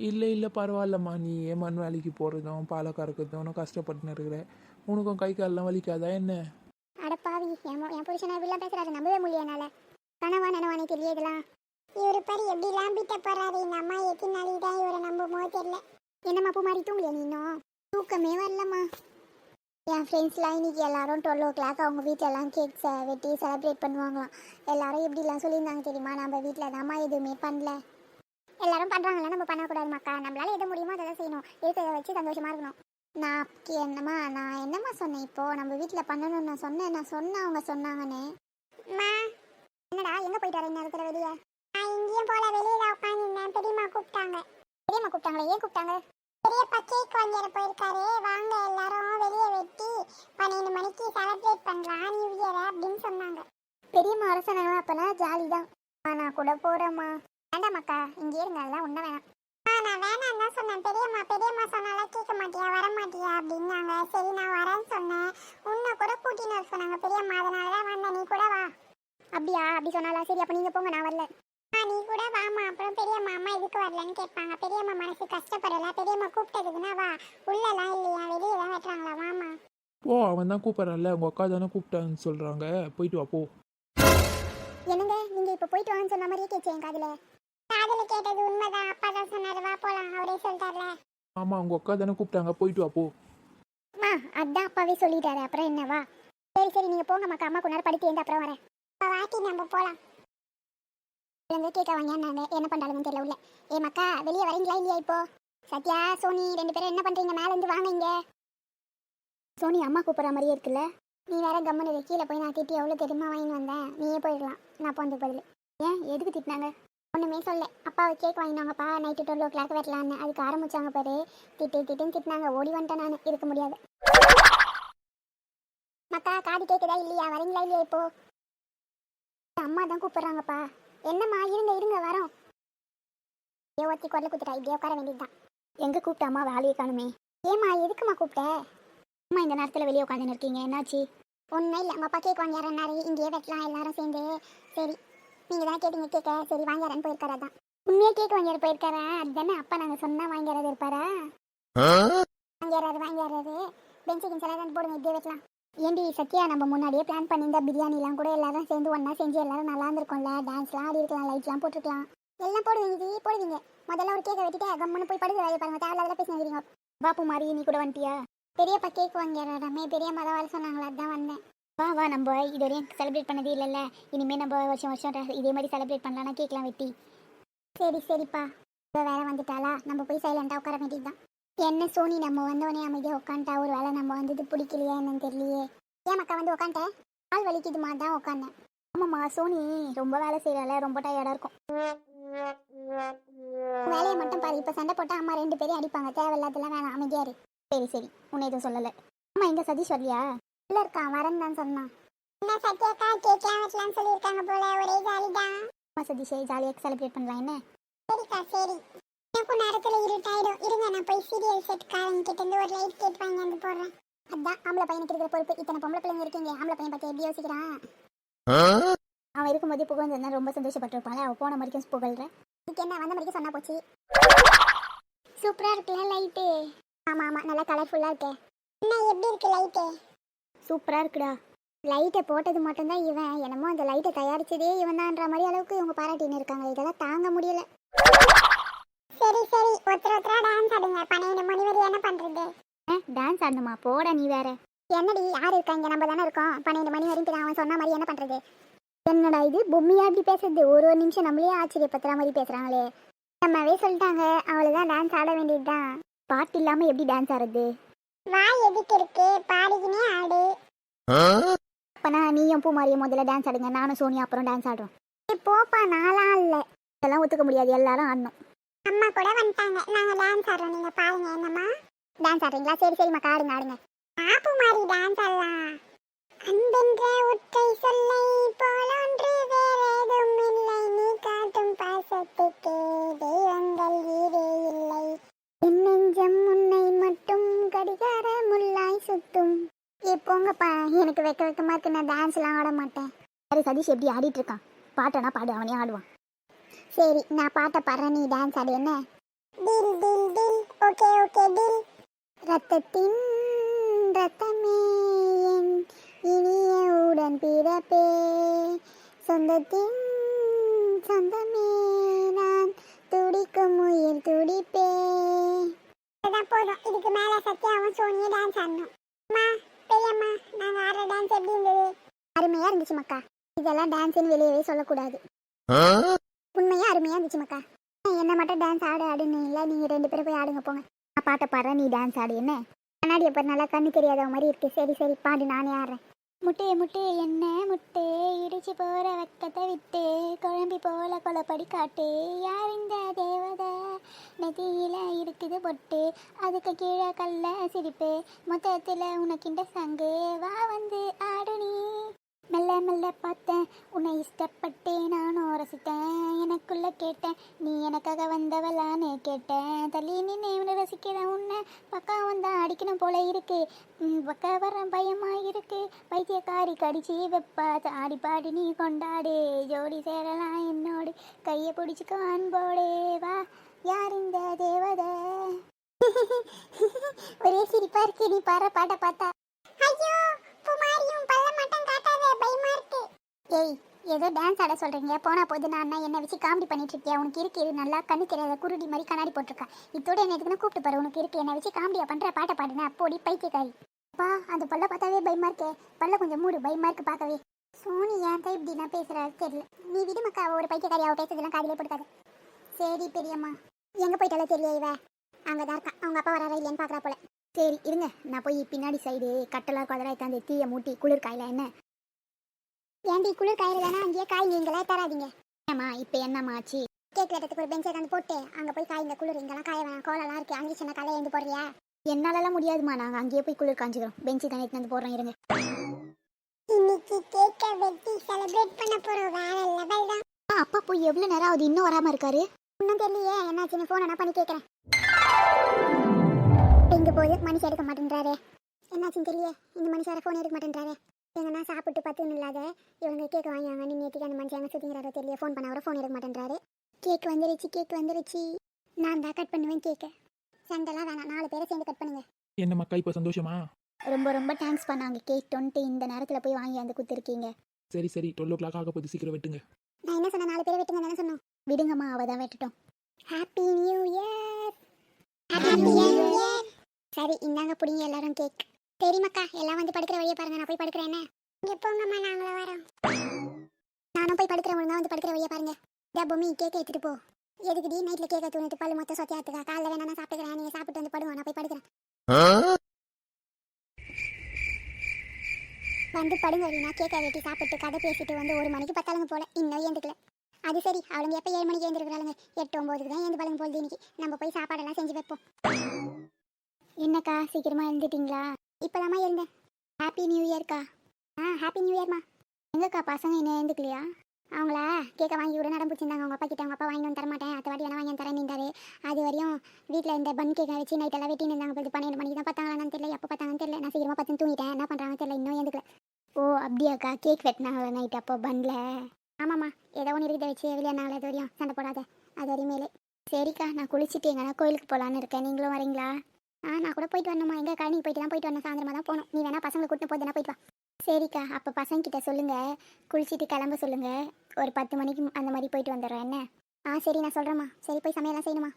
இல்லை இல்லை பரவாயில்லம்மா. நீ ஏன் மண் வேலைக்கு போகிறதும் பாலை கறக்கிறதும் கஷ்டப்பட்டுன்னு இருக்கிற. உனக்கும் கை காலெல்லாம் வலிக்காதா என்ன? அடப்பாவி என் புருஷன் இப்படிலாம் பேசுறாரு நம்பவே முடியல என்னால. கனவா நனவானே தெரியல இதெல்லாம். இவரு பாரு எப்படிலாம் லாம்பிட்ட போறாரு இந்த அம்மா எத்தினாலே தான் இவரை நம்புமோ தெரியல. என்னம்மா பூ மாதிரி தூங்கலையா நீ இன்னும்? தூக்கமே வரலம்மா. என் ஃப்ரெண்ட்ஸ்லாம் இன்னைக்கு எல்லாரும் டுவெல் ஓ கிளாக் அவங்க வீட்டிலலாம் கேக் வெட்டி செலிப்ரேட் பண்ணுவாங்களாம். எல்லாரும் எப்படிலாம் சொல்லியிருந்தாங்க தெரியுமா? நம்ம வீட்டில் தாம்மா எதுவுமே பண்ணல. எல்லாரும் பண்ணுறாங்களா நம்ம பண்ணக்கூடாதுமாக்கா. நம்மளால எது முடியுமோ அதை தான் செய்யணும். இருக்கிறத வச்சு சந்தோஷமா இருக்கணும். நான் என்னம்மா நான் என்னம்மா சொன்னேன் இப்போ? நம்ம வீட்டில் பண்ணணும்னு நான் சொன்னேன். நான் சொன்னேன் அவங்க சொன்னாங்கன்னு. என்னடா எங்கே போயிட்டு வரீங்க இருக்கிற வெளியே? நான் இங்கேயும் போல வெளியில் தான் உட்காந்துருந்தேன் பெரியம்மா கூப்பிட்டாங்க. பெரியம்மா கூப்பிட்டாங்களே? ஏன் கூப்பிட்டாங்க? பெரியப்பா கேக் வாங்கிட போயிருக்காரு. வாங்க எல்லாரும் வெளியே வெட்டி பன்னெண்டு மணிக்கு செலிப்ரேட் பண்ணலாம் நியூ இயர் அப்படின்னு சொன்னாங்க. பெரியம்மா வர சொன்னாங்க அப்பனா ஜாலி தான். நான் கூட போகிறேம்மா வேண்டாமாக்கா இங்கே இருங்க அதெல்லாம் ஒன்றும் வேணாம். ஆ நான் வேணாம் தான் சொன்னேன். பெரியம்மா பெரியம்மா சொன்னாலும் கேட்க மாட்டியா வர மாட்டியா அப்படின்னாங்க. சரி நான் வரேன்னு சொன்னேன். உன்னை கூட கூட்டின்னு வர சொன்னாங்க பெரியம்மா. அதனால தான் வந்தேன் நீ கூட வா. அப்படியா? அப்படி சொன்னாலா சரி அப்போ நீங்கள் போங்க நான் வரல. ஆ நீ கூட வாமா அப்புறம் பெரியம்மா அம்மா இதுக்கு வரலன்னு கேட்பாங்க. பெரியம்மா மனசு கஷ்டப்படல. பெரியம்மா கூப்பிட்டதுக்குன்னா வா. உள்ளலாம் இல்லையா? வெளியே தான் வெட்டுறாங்களா? வாமா ஓ அவன் தான் கூப்பிட்றான்ல. உங்கள் அக்கா தானே கூப்பிட்டான்னு சொல்கிறாங்க போயிட்டு வா போ. என்னங்க? நீங்க இப்ப போயிட்டு வான்னு சொன்ன மாதிரியே கேச்சு என் காதுல. காதுல கேட்டது உண்மைதான். அப்பா தான் சொன்னாரு வா போலாம் அவரே சொல்லிட்டார்ல. ஆமாம் உங்கள் அக்கா தானே கூப்பிட்டாங்க போயிட்டு வா போ. அம்மா அதான் அப்பாவே சொல்லிட்டாரு அப்புறம் என்னவா சரி சரி நீங்க போங்க மக்கா அம்மா கொஞ்ச நேரம் படித்து எழுந்து அப்புறம் வரேன். அப்ப வாட்டி நம்ம போலாம். இருந்து கேட்க வாங்கினாங்க என்ன பண்றாங்கன்னு தெரியல உள்ள. ஏ மக்கா வெளியே வரீங்களா இல்லையா இப்போ? சத்யா சோனி ரெண்டு பேரும் என்ன பண்றீங்க மேல இருந்து வாங்க இங்க. சோனி அம்மா கூப்பிடுற மாதிரியே இருக்குல்ல. நீ வேற கம்மனு கீழே போய் நான் திட்டி எவ்வளோ தெரியுமா வாங்கி வந்தேன். நீயே போயிடலாம். நான் போனதுக்கு பதில். ஏன் எதுக்கு திட்டினாங்க? ஒன்றுமே சொல்ல அப்பாவை கேக் வாங்கினாங்கப்பா நைட்டு டுவெல் ஓ கிளாக் வரலான்னு. அதுக்கு ஆரம்பிச்சாங்க பாரு. திட்டு திட்டுன்னு திட்டினாங்க. ஓடி வந்துட்டேன் நான். இருக்க முடியாது. மக்கா காது கேட்குதா இல்லையா? வரீங்களா இல்லையா இப்போ? அம்மா தான் கூப்பிடுறாங்கப்பா. என்னம்மா இருங்க இருங்க வரோம். ஏ ஒத்தி குரல குத்துட்டா இப்படியே உட்கார வேண்டியதுதான். எங்க கூப்பிட்ட அம்மா வேலையை காணுமே? ஏம்மா எதுக்குமா கூப்பிட்ட? அம்மா இந்த நேரத்தில் வெளியே உட்காந்துன்னு இருக்கீங்க. என்னாச்சு? ஒன்றும் இல்லை. உங்கள் அப்பா கேக் வாங்கியாரன்னாரு. இங்கேயே வெட்டலாம் எல்லாரும் சேர்ந்து. சரி. நீங்கள் தான் கேட்டீங்க கேட்க. சரி வாங்கியாரன்னு போயிருக்காரு அதான். உண்மையாக கேக் வாங்கியார போயிருக்காரா? அதுதானே அப்பா நாங்கள் சொன்னால் வாங்கியாரது இருப்பாரா? வாங்கியாராரு வாங்கியாராரு. பெஞ்சு கிஞ்சு எல்லாம் போடுங்க இப்படியே வைக்கலாம் ஏண்டி சத்யா நம்ம முன்னாடியே பிளான் பண்ணியிருந்தா பிரியாணிலாம் கூட எல்லாரும் சேர்ந்து ஒன்றா செஞ்சு எல்லாரும் நல்லா இருந்திருக்கும்ல. டான்ஸ்லாம் ஆடி இருக்கலாம் லைட்லாம் போட்டுருக்கலாம். எல்லாம் போடுவீங்க இது போடுவீங்க. முதல்ல ஒரு கேக்கை வெட்டிட்டு கம்மனு போய் படுக்க வேலையை பாருங்க தேவையில்லாத பேசினீங்க பாப்பு மாதிரி நீ கூட வந்துட்டியா? பெரியப்பா கேக் வாங்கிடுறாமே பெரிய மத வர சொன்னாங்களா அதான் வந்தேன். வா வா நம்ம இது வரையும் செலிப்ரேட் பண்ணதே இல்லைல்ல. இனிமேல் நம்ம வருஷம் வருஷம் இதே மாதிரி செலிப்ரேட் பண்ணலாம்னா கேட்கலாம் வெட்டி. சரி சரிப்பா. இப்போ வேற வந்துட்டாளா? நம்ம போய் சைலண்டாக உட்கார வேண்டியதுதான். என்ன சோனி நம்ம வந்தவொடனே அமைதியாக உட்காந்துட்டா? ஒரு வேளை நம்ம வந்தது பிடிக்கலையா என்னன்னு தெரியலையே. ஏன் மக்கா வந்து உட்காந்துட்டேன் கால் வலிக்குதுமா? தான் உட்காந்தேன். ஆமாம்மா சோனி ரொம்ப வேலை செய்யறால ரொம்ப டயர்டாக இருக்கும். வேலையை மட்டும் பாரு. இப்போ சண்டை போட்டால் அம்மா ரெண்டு பேரும் அடிப்பாங்க. தேவையில்லாதெல்லாம் வேணாம். அமைதியாரு சரி சரி. உன்னை எதுவும் சொல்லலை. அம்மா எங்கே சதீஷ் வரலையா? உள்ள இருக்கான் வரேன்னு தான் சொன்னான். என்ன சத்யாக்கா கேட்கலாம் வைக்கலாம்னு சொல்லியிருக்காங்க போல ஒரே ஜாலி தான் சதீஷ் ஜாலியாக செலிப்ரேட் பண்ணலாம் என்ன? சரிக்கா சரி. எனக்கும் நேரத்தில் இருட்டாயிடும். இருங்க நான் போய் சீரியல் செட் காரங்க கிட்ட இருந்து ஒரு லைட் கேட் வாங்கி வந்து போடுறேன். அதான் ஆம்பளை பையனுக்கு இருக்கிற பொறுப்பு. இத்தனை பொம்பளை பிள்ளைங்க இருக்கீங்க. ஆம்பளை பையன் பற்றி எப்படி யோசிக்கிறான்? அவன் இருக்கும்போதே புகழ்ந்து ரொம்ப சந்தோஷப்பட்டிருப்பாள் அவள் போன வரைக்கும் புகழ்ற. இதுக்கு என்ன வந்த வரைக்கும் சொன்னா போச்சு. சூப்பரா இருக்குல்ல லைட்டு ஆமா ஆமா நல்லா கலர்ஃபுல்லா இருக்கு. என்ன எப்படி இருக்கு லைட்டு சூப்பரா இருக்குடா. லைட்டை போட்டது மட்டும்தான் இவன். என்னமோ அந்த லைட்டை தயாரிச்சதே இவன் தான்ன்ற மாதிரி அளவுக்கு இவங்க பாராட்டின்னு இருக்காங்க இதெல்லாம் தாங்க முடியல. சரி சரி. ஒருத்தர் ஒருத்தரா டான்ஸ் ஆடுங்க. பன்னெண்டு மணி வரை என்ன பண்றது? டான்ஸ் ஆடணுமா? போட நீ வேற. என்னடி யார் இருக்கா? இங்க நம்ம தானே இருக்கோம். பன்னெண்டு மணி வரைக்கும் அவன் சொன்ன மாதிரி என்ன பண்றது? என்னடா இது? பொம்மையா இப்படி பேசுறது? ஒரு ஒரு நிமிஷம் நம்மளே ஆச்சரியப்படுத்துற மாதிரி பேசுறாங்களே. நம்மவே சொல்லிட்டாங்க. அவ்வளவுதான் டான்ஸ் ஆட வேண்டியதுதான். பாட்டு இல்லாம எப்படி டான்ஸ் ஆடுறது? வாய் எதுக்கு இருக்கு? பாடிக்கினே ஆடு. அப்பனா நீயும் பூமாரியும் முதல்ல டான்ஸ் ஆடுங்க. நானும் சோனியா அப்புறம் டான்ஸ் ஆடுறோம். போப்பா நாளா இல்ல. இதெல்லாம் ஒத்துக்க முடியாது. எல்லாரும் ஆடணும். அம்மா கூட வந்துட்டாங்க. நாங்க டான்ஸ் ஆடுறோம். நீங்க பாருங்க என்னம்மா. டான்ஸ் ஆடுறீங்களா? சரி சரிம்மா. ஆடுங்க ஆடுங்க. ஆப்பு மாதிரி டான்ஸ் ஆடலாம். அன்பென்ற ஒற்றை சொல்லை போலொன்று வேறேதும் இல்லை. நீ காட்டும் பாசத்துக்கு தெய்வங்கள் ஈடே இல்லை. என் நெஞ்சம் உன்னை மட்டும் கடிகார முள்ளாய் சுத்தும். ஏ போங்கப்பா. எனக்கு வெக்க வெக்கமா இருக்கு நான் டான்ஸ்லாம் ஆட மாட்டேன். சரி பாரு சதீஷ் எப்படி ஆடிட்டு இருக்கான். பாட்டனா பாடு அவனே ஆடுவான். சரி நான் பாட்டை பாடுறேன். நீ டான்ஸ் ஆடு என்ன? டில் டில் டில். ஓகே ஓகே டில். ரத்தத்தின் ரத்தமே என் இனிய உடன் பிறப்பே. சொந்தத்தின் சொந்தமே நான் துடிக்கும் உயிர் துடிப்பே. அதான் போதும். இதுக்கு மேல சத்யாவும் சோனியும் டான்ஸ் ஆடணும். அம்மா பெரியம்மா நாங்க ஆடுற டான்ஸ் எப்படி இருந்தது? அருமையா இருந்துச்சு மக்கா. இதெல்லாம் டான்ஸ்னு வெளியவே சொல்லக்கூடாது. உண்மையா அருமையா இருந்துச்சு மக்கா. என்ன மட்டும் டான்ஸ் ஆடு ஆடுன்னு இல்லை நீங்க ரெண்டு பேரும் போய் ஆடுங்க போங்க. நான் பாட்டை பாடுறேன் நீ டான்ஸ் ஆடு என்ன? கண்ணாடி எப்ப நல்லா கண்ணு தெரியாத மாதிரி இருக்கு. சரி சரி பாடு நானே ஆடுறேன். முட்டே முட்டே என்ன முட்டே இடிச்சு போற வெக்கத்தை விட்டு குழம்பி போல கொலப்படி காட்டு. யார் இந்த தேவதை? நெத்தியில இருக்குது பொட்டு. அதுக்கு கீழே கல்ல சிரிப்பு. மொத்தத்தில் உனக்கிண்ட சங்கு. வா வந்து ஆடு நீ. மெல்ல மெல்ல பார்த்தேன். உன்னை இஷ்டப்பட்டேன் நானும் ரசித்தேன். எனக்குள்ள கேட்டேன் நீ எனக்காக வந்தவளான்னு கேட்டேன். தள்ளி நின்று ரசிக்கிறேன் உன்னை பக்கா வந்தா அடிக்கணும் போல இருக்கு. பக்கா பக்க வர பயமா இருக்கு. பைத்தியக்காரி கடிச்சு வெப்பா. ஆடி பாடி நீ கொண்டாடு. ஜோடி சேரலாம் என்னோடு. கையை பிடிச்சிக்கோ அன்போடு. வா யார் இந்த தேவதை? [LAUGHS] ஒரே சிரிப்பா இருக்கு. நீ பாடுற பாட்டை பார்த்தா ஏய் ஏதோ டான்ஸ் ஆட சொல்கிறீங்க போனால் போது நான் என்னை வச்சு காமெடி பண்ணிட்டு உனக்கு இருக்கு இது நல்லா கண்ணு தெரியாத குருடி மாதிரி கண்ணாடி போட்டிருக்கேன் இதோட என்ன எதுக்குன்னு கூப்பிட்டு பாரு உனக்கு இருக்கு. என்னை வச்சு காமெடியா பண்ற பாட்டை பாடுன அப்போடி பைத்தியக்காரி. அப்பா அந்த பல்ல பார்த்தாவே பயமா இருக்கே. பல்ல கொஞ்சம் மூடு பயமா இருக்கு பார்க்கவே. சோனி ஏன் தான் இப்படி நான் பேசுறாரு தெரியல. நீ விடு மக்கா ஒரு பைத்தியக்காரி அவள் பேசுறதுலாம் காதிலே போட்டுக்காது. சரி பெரியம்மா. எங்கே போயிட்டாலும் தெரியல இவ? அங்கதான் இருக்கான் அவங்க அப்பா வராரா இல்லையான்னு பார்க்குறா போல. சரி இருங்க. நான் போய் பின்னாடி சைடு கட்டெல்லாம் குதிரை அந்த தீயை மூட்டி குளிர் காயில என்ன? ஏன்டி குளிர் காயிறு தானே அங்கேயே காய் நீங்களே தராதீங்க. ஏம்மா இப்போ என்னம்மா ஆச்சு? கேக் வெட்டத்துக்கு ஒரு பெஞ்ச் எடுத்து போட்டு அங்க போய் காய் இந்த குளிர் இங்கெல்லாம் காய வேணாம் கோலம்லாம் இருக்கு. அங்கே சின்ன காலை எழுந்து போடுறியா? என்னாலலாம் முடியாதுமா நாங்கள் அங்கேயே போய் குளிர் காஞ்சிக்கிறோம். பெஞ்சு தானே வந்து போடுறோம் இருங்க. இன்னைக்கு கேக்க வெட்டி செலிப்ரேட் பண்ண போறோம். வேற லெவல் தான். அப்பா போய் எவ்வளோ நேரம் ஆகுது? இன்னும் வராமல் இருக்காரு? இன்னும் தெரியலையே. என்னாச்சுன்னு ஃபோன் என்ன பண்ணி கேட்குறேன் இங்க போது மனுஷன் எடுக்க மாட்டேன்றாரு. என்னாச்சுன்னு தெரியலையே. இந்த மனுஷார ஃபோன் எடுக்க மாட்டேன்றாரு. எங்கன்னா சாப்பிட்டு பத்துன்னு இல்லாத? இவங்க கேக் வாங்கியாங்க நீ நேற்றுக்கு அந்த மனுஷன் எங்கே தெரியல ஃபோன் பண்ண அவரை ஃபோன் எடுக்க மாட்டேன்றாரு. கேக் வந்துருச்சு கேக் வந்துருச்சு. நான் தான் கட் பண்ணுவேன் கேக்கை சண்டைலாம் வேணாம் நாலு பேரை சேர்ந்து கட் பண்ணுங்க. என்ன மக்கா இப்போ சந்தோஷமா? ரொம்ப ரொம்ப தேங்க்ஸ் பண்ணாங்க கேக் தொன்ட்டு இந்த நேரத்தில் போய் வாங்கி வந்து கொடுத்துருக்கீங்க. சரி சரி டுவெல் ஓ கிளாக் ஆக போகுது சீக்கிரம் வெட்டுங்க. நான் என்ன சொன்னேன் நாலு பேரை வெட்டுங்க தானே சொன்னோம். விடுங்கம்மா அவள் தான் வெட்டுட்டோம். Happy new year happy new year சரி இந்தாங்க புடிங்க எல்லாரும் கேக் தெரியுமாக்கா எல்லாம் வந்து படுக்கிற வழியை பாருங்க நான் போய் படுக்கிறேன் என்ன? இங்க போங்கம்மா நாங்களும் வரோம். நானும் போய் படுக்கிறேன் ஒழுங்கா வந்து படுக்கிற வழியை பாருங்க. இதா பொம்மி கேக் எடுத்துட்டு போ. எதுக்குடி நைட்ல கேக்க தூணிட்டு பல்லு மொத்தம் சொத்தியாத்துக்கா காலைல வேணா நான் சாப்பிட்டுக்கிறேன் நீங்க சாப்பிட்டு வந்து படுங்க நான் போய் படுக்கிறேன். வந்து படுங்க வீணா. கேக்க வெட்டி சாப்பிட்டு கதை பேசிட்டு வந்து ஒரு மணிக்கு பத்தாளுங்க போல. இன்னும் ஏந்துக்கல அது சரி அவளுங்க எப்போ ஏழு மணிக்கு எழுந்திருக்கிறாளுங்க? எட்டு ஒம்போதுக்கு தான் எழுந்து பழங்க போகுது இன்னைக்கு. நம்ம போய் சாப்பாடெல்லாம் செஞ்சு வைப்போம். என்னக்கா சீக்கிரமா எழுந்துட்டீங்களா? இப்போதாம்மா இருந்தேன் ஹாப்பி நியூ இயர்க்கா ஆ ஹாப்பி நியூ இயர்மா எங்கக்கா பசங்க என்ன எழுந்துக்கலையா? அவங்கள கேட்க வாங்கி விட நடம் பிடிச்சிருந்தாங்க. அவங்க அப்பா கிட்ட அவங்க அப்பா வாங்கி வந்து தரமாட்டேன். அத்த வாட்டி வேணா வாங்கி வந்து தரேன் நின்றாரு. அது வரையும் வீட்டில் இந்த பன் கேக்கை வச்சு நைட் எல்லாம் வெட்டி நின்றாங்க போது பன்னெண்டு மணிக்கு தான் பார்த்தாங்களான்னு தெரியல. எப்போ பார்த்தாங்கன்னு தெரியல. நான் சீக்கிரமாக பார்த்து தூங்கிட்டேன். என்ன பண்ணுறாங்கன்னு தெரியல. இன்னும் எழுந்துக்கல. ஓ அப்படியாக்கா. கேக் வெட்டினாங்களா நைட் அப்போ பன்ல ஆமாம்மா. ஏதோ ஒன்று இருக்கிறத வச்சு வெளியானாங்களே அது வரையும். சண்டை போடாத. அது வரையும் மேலே சரிக்கா. நான் குளிச்சுட்டு எங்கன்னா கோயிலுக்கு போகலான்னு இருக்கேன். நீங்களும் வரீங்களா? ஆ நான் கூட போயிட்டு வரணுமா? எங்கள் கழனிக்கு போயிட்டு தான் போயிட்டு வரணும். சாயந்தரமாக தான் போகணும். நீ வேணால் பசங்களை கூட்டு போதுனா போயிட்டு வா. சரிக்கா அப்போ பசங்கக்கிட்ட சொல்லுங்கள் குளிச்சுட்டு கிளம்ப சொல்லுங்கள் ஒரு பத்து மணிக்கு அந்த மாதிரி போயிட்டு வந்துடுறேன். என்ன? ஆ சரி நான் சொல்கிறேம்மா சரி போய் சமையலாம் செய்யணுமா?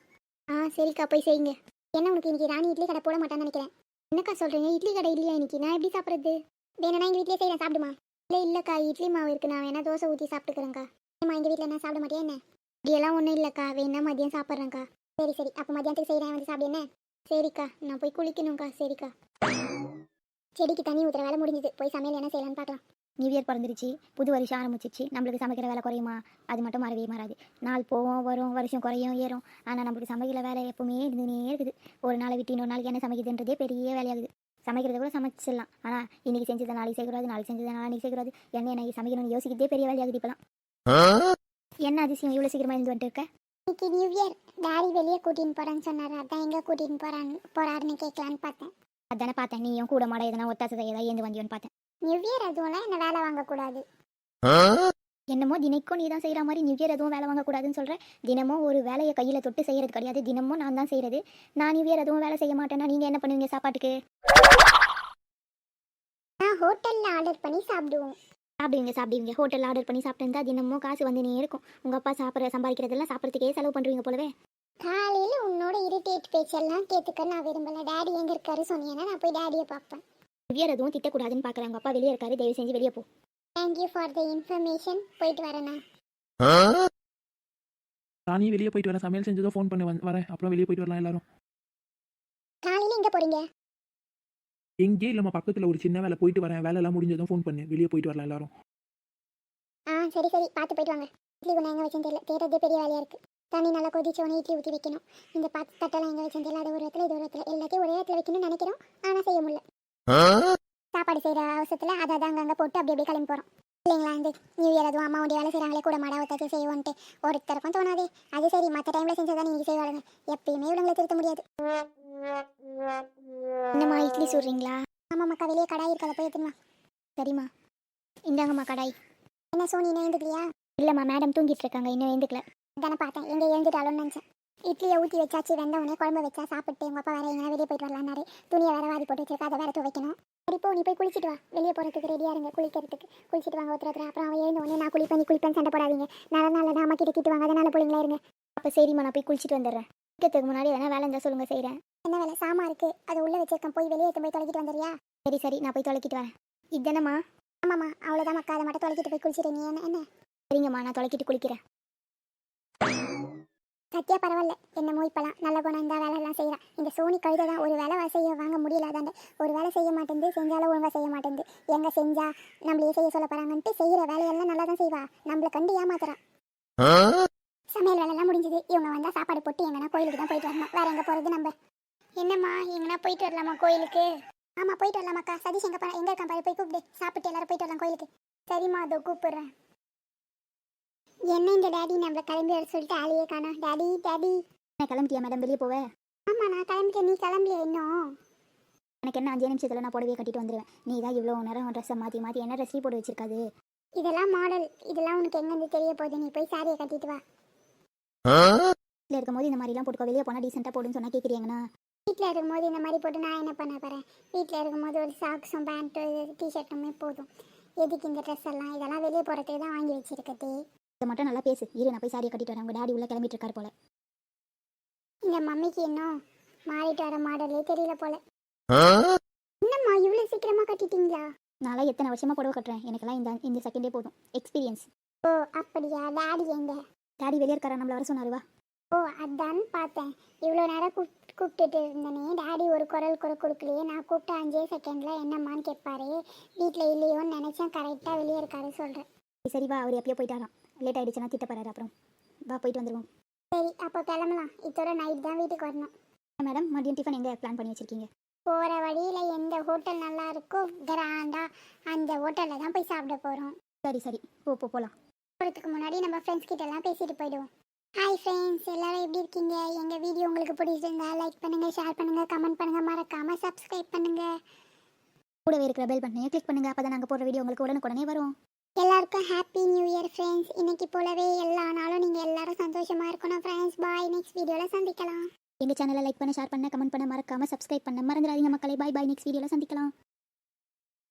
ஆ சரிக்கா போய் செய்யுங்க. என்ன உனக்கு இன்றைக்கி ராணி இட்லி கடை போட மாட்டான்னு நினைக்கிறேன். என்னக்கா சொல்கிறீங்க இட்லி கடை இல்லையா இன்னைக்கு? நான் எப்படி சாப்பிட்றது? வேணும்னா எங்கள் வீட்டிலே செய்யலாம் சாப்பிடுமா? இல்லை இல்லைக்கா இட்லி மாவு இருக்குது நான் வேணால் தோசை ஊற்றி சாப்பிட்டுக்கிறேங்க்கா அம்மா எங்கள் வீட்டில் என்ன சாப்பிட மாட்டேன் என்ன? இப்படியெல்லாம் ஒன்றும் இல்லைக்கா. வேணா மதியம் சாப்பிட்றேங்க்கா சரி சரி. அப்போ மதியானத்துக்கு செய்கிறேன் வந்து சாப்பிடு என்ன? சரிக்கா நான் போய் குளிக்கணும்க்கா சரிக்கா. செடிக்கு தண்ணி ஊற்றுற வேலை முடிஞ்சது. போய் சமையல் என்ன செய்யலாம்னு பார்க்கலாம். நியூ இயர் பிறந்துருச்சு. புது வருஷம் ஆரம்பிச்சிச்சு நம்மளுக்கு சமைக்கிற வேலை குறையுமா? அது மட்டும் மறவே மாறாது. நாள் போவோம் வரும் வருஷம் குறையும் ஏறும். ஆனால் நம்மளுக்கு சமைக்கிற வேலை எப்பவுமே இருந்துனே இருக்குது. ஒரு நாளை விட்டு இன்னொரு நாளைக்கு என்ன சமைக்குதுன்றதே பெரிய வேலையாகுது. சமைக்கிறத கூட சமைச்சிடலாம். ஆனால் இன்னைக்கு செஞ்சதை நாளைக்கு செய்யக்கூடாது நாளைக்கு செஞ்சதை நாளைக்கு செய்யக்கூடாது. என்ன என்ன சமைக்கணும்னு யோசிக்கிறதே பெரிய வேலையாகுது இப்போலாம் என்ன அதிசயம் இவ்வளோ சீக்கிரமாக இருந்து வந்துட்டு இருக்க? இன்னைக்கு நியூ இயர் டாடி வெளியே கூட்டின்னு போறேன்னு சொன்னாரு. அதான் எங்க கூட்டின்னு போறான்னு போறாருன்னு கேட்கலான்னு பார்த்தேன். அதானே பார்த்தேன் நீயும் கூட மாட எதனா ஒத்தாசை ஏதாவது ஏந்து வந்தியோன்னு பார்த்தேன். நியூ இயர் அதுவும்லாம் என்ன வேலை வாங்கக்கூடாது. என்னமோ தினைக்கும் நீ தான் செய்கிற மாதிரி நியூ இயர் எதுவும் வேலை வாங்கக்கூடாதுன்னு சொல்கிறேன் தினமும் ஒரு வேலையை கையில் தொட்டு செய்கிறது கிடையாது. தினமும் நான் தான் செய்கிறது நான் நியூ இயர் எதுவும் வேலை செய்ய மாட்டேன்னா நீங்கள் என்ன பண்ணுவீங்க சாப்பாட்டுக்கு? நான் ஹோட்டல்ல ஆர்டர் பண்ணி சாப்பிடுவோம். சாப்பிடுவீங்க சாப்பிடுவீங்க. ஹோட்டலில் ஆர்டர் பண்ணி சாப்பிட்டு தினமும் காசு வந்துனே இருக்கும். உங்கள் அப்பா சாப்பிட்ற சம்பாதிக்கிறதெல்லாம் சாப்பிட்றதுக்கே செலவு பண்ணுறீங்க போலவே. காலையில உன்னோட இரிட்டேட் பேச்செல்லாம் கேட்டுக்க நான் விரும்பல. டாடி எங்க இருக்காரு சொன்னீங்கன்னா நான் போய் டாடியை பார்ப்பேன். இயர் எதுவும் திட்டக்கூடாதுன்னு பார்க்குறேன் உங்கள் அப்பா வெளியே இருக்காரு. தயவு செஞ்சு வெளியே போ. தேங்க்யூ ஃபார் த இன்ஃபர்மேஷன் போயிட்டு வரேண்ணா நானே. வெளியே போயிட்டு வரேன். சமையல் செஞ்சதும் ஃபோன் பண்ணி. வரேன். அப்புறம் வெளியே போயிட்டு வரலாம் எல்லாரும். காலையில எங்க போறீங்க? எங்கேயும் இல்லைம்மா பக்கத்தில் ஒரு சின்ன வேலை போயிட்டு வரேன். வேலையெல்லாம் முடிஞ்சதும் ஃபோன் பண்ணு. வெளியே போயிட்டு வரலாம் எல்லாரும். ஆ சரி சரி. பார்த்து போயிட்டு வாங்க. இட்லி குணம் எங்க வச்சேன்னு தெரியல. தேடுறதே பெரிய வேலையா இருக்கு. தண்ணி நல்லா கொதிச்சோடனே இட்லி ஊற்றி வைக்கணும். இந்த பாத்து தட்டெல்லாம் எங்க வச்சேன்னு தெரியல. அது ஒரு இடத்துல இது ஒரு இடத்துல. எல்லாத்தையும் ஒரே இடத்துல வைக்கணும்னு நினைக்கிறோம். ஆனா செய்ய முடியல. சாப்பாடு செய்யற அவசரத்துல அதை அதை அங்கங்க போட்டு அப்படி அப்படியே கிளம்பி போறோம். இல்லைங்களா இந்த நியூ இயர் அதுவும் அம்மா வேலை செய்றாங்களே கூட மாடா ஒருத்தர் செய்வோன்ட்டு. ஒருத்தருக்கும் தோணாதே. அது சரி மற்ற டைம்ல செஞ்சதான் நீங்க செய்வாளுங்க எப்பயுமே இவங்களை திருத்த முடியாது. என்னம்மா இட்லி சுடுறீங்களா? ஆமா மக்கா வெளியே கடாய் இருக்கத போய் எடுத்துமா சரிம்மா. இந்தாங்கம்மா கடாய். என்ன சோனி இன்னும் எழுந்துக்கலையா? இல்லைம்மா மேடம் தூங்கிட்டு இருக்காங்க இன்னும் எழுந்துக்கல. தானே பார்த்தேன் எங்க எழுந்துட்டாலும் நினைச்சேன். இட்லியை ஊற்றி வச்சாச்சு வெந்த உடனே குழம்பு வச்சா சாப்பிட்டு உங்க அப்பா வேற எங்கன்னா வெளியே போயிட்டு வரலான்னாரு. துணியை வேற வாரி போட்டு வச்சிருக்கா அதை வேற துவைக்கணும். சரி போ நீ போய் குளிச்சிட்டு வா. வெளியே போறதுக்கு ரெடியா இருங்க குளிக்கிறதுக்கு. குளிச்சிட்டு வாங்க ஒருத்தர் ஒருத்தர் அப்புறம் அவன் எழுந்த உடனே நான் குளிப்பேன் குளிப்பேன் சண்டை போடாதீங்க. நல்ல நல்ல நாம கிட்ட கிட்டு வாங்க அதனால பிள்ளைங்களா இருங்க. அப்போ சரிம்மா நான் போய் குளிச்சிட்டு வந்துடுறேன். குளிக்கிறதுக்கு முன்னாடி எதனா வேலை இருந்தால் சொல்லுங்கள் செய்கிறேன் என்ன வேலை? சாமா இருக்கு. அதை உள்ள வச்சிருக்கேன். போய் வெளியே எடுத்து போய் தொலைக்கிட்டு வந்துறியா சரி சரி நான் போய் தொலைக்கிட்டு வரேன். இதுதானம்மா ஆமாம்மா அவ்வளோதான் மக்கா அதை மட்டும் தொலைக்கிட்டு போய் குளிச்சிட்டு நீ என்ன என்ன? சரிங்கம்மா நான் தொலைக்கிட்டு குளிக்கிறேன். சத்தியா பரவாயில்ல. என்னமோ இப்பெல்லாம் நல்ல குணம் இந்த வேலையெல்லாம் செய்கிறான் இந்த சோனி கழுதை தான் ஒரு வேலை செய்ய வாங்க முடியல அதாண்ட ஒரு வேலை செய்ய மாட்டேங்குது செஞ்சாலும் ஒழுங்காக செய்ய மாட்டேங்குது எங்கே செஞ்சா நம்மளையே செய்ய சொல்ல போகிறாங்கன்ட்டு செய்கிற வேலையெல்லாம் நல்லா தான் செய்வா. நம்மளை கண்டு ஏமாத்துறா. சமையல் வேலையெல்லாம் முடிஞ்சது. இவங்க வந்தால் சாப்பாடு போட்டு எங்கன்னா கோயிலுக்கு தான் போயிட்டு வரணும். வேற எங்கே போகிறது நம்ம? என்னம்மா எங்கன்னா போயிட்டு வரலாமா கோயிலுக்கு? ஆமாம் போயிட்டு வரலாமாக்கா. சதீஷ் எங்கே எங்கே இருக்கான் பாரு போய் கூப்பிடு. சாப்பிட்டு எல்லாரும் போயிட்டு வரலாம் கோயிலுக்கு. சரிம்மா அதோ கூப்பிடுறேன். என்ன இந்த டாடி நம்மள கிளம்பி வர சொல்லிட்டு ஆளையே காணோம். டாடி டாடி நான் கிளம்பிட்டியா மேடம் வெளியே போவேன் ஆமா நான் கிளம்பிட்டேன். நீ கிளம்பலையே இன்னும்? எனக்கு என்ன அஞ்சு நிமிஷத்தில் நான் புடவையை கட்டிட்டு வந்துடுவேன் நீ தான் இவ்வளோ நேரம் ட்ரெஸ்ஸை மாற்றி மாற்றி என்ன ட்ரெஸ்ஸி போட்டு வச்சிருக்காது? இதெல்லாம் மாடல் இதெல்லாம் உனக்கு எங்கேருந்து தெரிய போகுது? நீ போய் சாரியை கட்டிட்டு வா. வீட்டில் இருக்கும்போது இந்த மாதிரிலாம் போட்டுக்கோ. வெளியே போனால் டீசெண்டாக போடுன்னு சொன்னால் கேட்குறீங்கண்ணா வீட்டில் இருக்கும்போது இந்த மாதிரி போட்டு நான் என்ன பண்ண போகிறேன் வீட்டில் இருக்கும்போது ஒரு சாக்ஸும் பேண்ட்டு டிஷர்ட்டுமே போதும். எதுக்கு இந்த ட்ரெஸ் எல்லாம்? இதெல்லாம் வெளியே போகிறதுக்கு தான் வாங்கி வச்சிருக்கதே. மட்டும் நல்லா பேசு. இரு நான் போய் சாரியை கட்டிட்டு வரேன். உங்கள் டாடி உள்ள கிளம்பிட்டு இருக்காரு போல. இந்த மம்மிக்கு இன்னும் மாறிட்டு வர மாடலே தெரியல போல. என்னம்மா இவ்வளோ சீக்கிரமாக கட்டிட்டீங்களா? நான்லாம் எத்தனை வருஷமாக புடவை கட்டுறேன். எனக்கெல்லாம் இந்த இந்த செகண்டே போதும். எக்ஸ்பீரியன்ஸ் ஓ அப்படியா? டாடி எங்க? டாடி வெளியே இருக்காரா நம்மள வர சொன்னாருவா ஓ அதான் பார்த்தேன். இவ்வளோ நேரம் கூப் கூப்பிட்டுட்டு இருந்தனே. டாடி ஒரு குரல் குறை கொடுக்கலையே. நான் கூப்பிட்ட அஞ்சே செகண்டில் என்னம்மான்னு கேட்பாரு வீட்டில் இல்லையோன்னு நினச்சேன். கரெக்டாக வெளியே இருக்காரு சொல்கிறேன் சரி வா. அவர் எப்பயோ போயிட்டாராம். லேட் ஆயிடுச்சுன்னா திட்ட போறாரு அப்புறம். வா போயிட்டு வந்துருவோம். சரி அப்போ கிளம்பலாம். இதோட நைட் தான் வீட்டுக்கு வரணும். மேடம் மதியம் டிஃபன் எங்கே பிளான் பண்ணி வச்சிருக்கீங்க? போகிற வழியில் எந்த ஹோட்டல் நல்லா இருக்கோ கிராண்டாக அந்த ஹோட்டலில் தான் போய் சாப்பிட போகிறோம் சரி சரி. போ போ போகலாம் போகிறதுக்கு முன்னாடி நம்ம ஃப்ரெண்ட்ஸ் கிட்ட எல்லாம் பேசிட்டு போயிடுவோம். ஹாய் ஃப்ரெண்ட்ஸ் எல்லாரும் எப்படி இருக்கீங்க? எங்கள் வீடியோ உங்களுக்கு பிடிச்சிருந்தா லைக் பண்ணுங்கள் ஷேர் பண்ணுங்கள் கமெண்ட் பண்ணுங்கள் மறக்காமல் சப்ஸ்கிரைப் பண்ணுங்கள் கூடவே இருக்கிற பெல் பட்டனையும் கிளிக் பண்ணுங்க. அப்போ தான் நாங்கள் போடுற வீடியோ உங்களுக்கு உடனுக்குடனே வரும். எல்லாருக்கும் ஹாப்பி நியூ இயர் ஃப்ரெண்ட்ஸ் இன்னைக்கு போலவே எல்லா நாளும் நீங்கள் எல்லாரும் சந்தோஷமாக இருக்கணும் ஃப்ரெண்ட்ஸ் பாய் நெக்ஸ்ட் வீடியோவில் சந்திக்கலாம். எங்கள் சேனலை லைக் பண்ண ஷேர் பண்ண கமெண்ட் பண்ண மறக்காம சப்ஸ்கிரைப் பண்ண மறந்துடாதீங்க மக்களை. பாய் பாய் நெக்ஸ்ட் வீடியோவில் சந்திக்கலாம்.